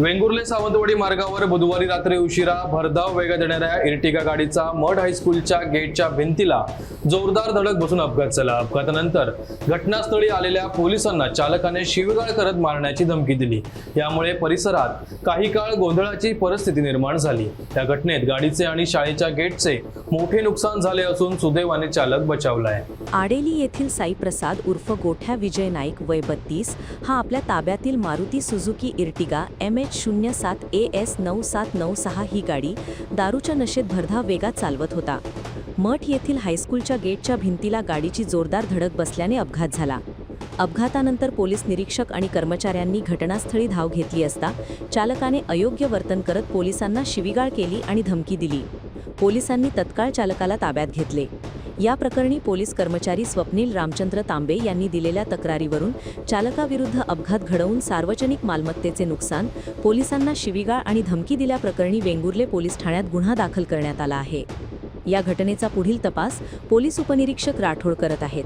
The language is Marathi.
वेंगुर्ले सावंतवाडी मार्गावर बुधवारी रात्री उशिरा भरधाव वेगात येणाऱ्या इर्टिगा गाडीचा मठ हायस्कूलच्या गेटच्या भिंतीला जोरदार धडक बसून अपघात झाला. अपघातानंतर घटनास्थळी आलेल्या पोलिसांना चालकाने शिवगाळ करत मारण्याची धमकी दिली. यामुळे परिसरात काही काळ गोंधळाची परिस्थिती निर्माण झाली. त्या घटनेत गाडीचे आणि शाळेच्या गेटचे मोठे नुकसान झाले असून सुदैवाने चालक बचावलाय. आडेली येथील साईप्रसाद उर्फ गोठ्या विजय नाईक वय बत्तीस. हा आपल्या ताब्यातील Maruti Suzuki Ertiga M H शून्य सात ए एस नऊ सात नऊ सहा ही गाडी दारूच्या नशेत भरधाव वेगात चालवत होता. मठ येथील हायस्कूलच्या गेटच्या भिंतीला गाडीची जोरदार धडक बसल्याने अपघात झाला. अपघातानंतर पोलीस निरीक्षक आणि कर्मचाऱ्यांनी घटनास्थळी धाव घेतली असता चालकाने अयोग्य वर्तन करत पोलिसांना शिवीगाळ केली आणि धमकी दिली. पोलिसांनी तत्काळ चालकाला ताब्यात घेतले. या प्रकरणी पोलीस कर्मचारी स्वप्नील रामचंद्र तांबे यांनी दिलेल्या तक्रारीवरून चालकाविरुद्ध अपघात घडवून सार्वजनिक मालमत्तेचे नुकसान पोलिसांना शिवीगाळ आणि धमकी दिल्याप्रकरणी वेंगुर्ले पोलीस ठाण्यात गुन्हा दाखल करण्यात आला आहे. या घटनेचा पुढील तपास पोलीस उपनिरीक्षक राठोड करत आहेत.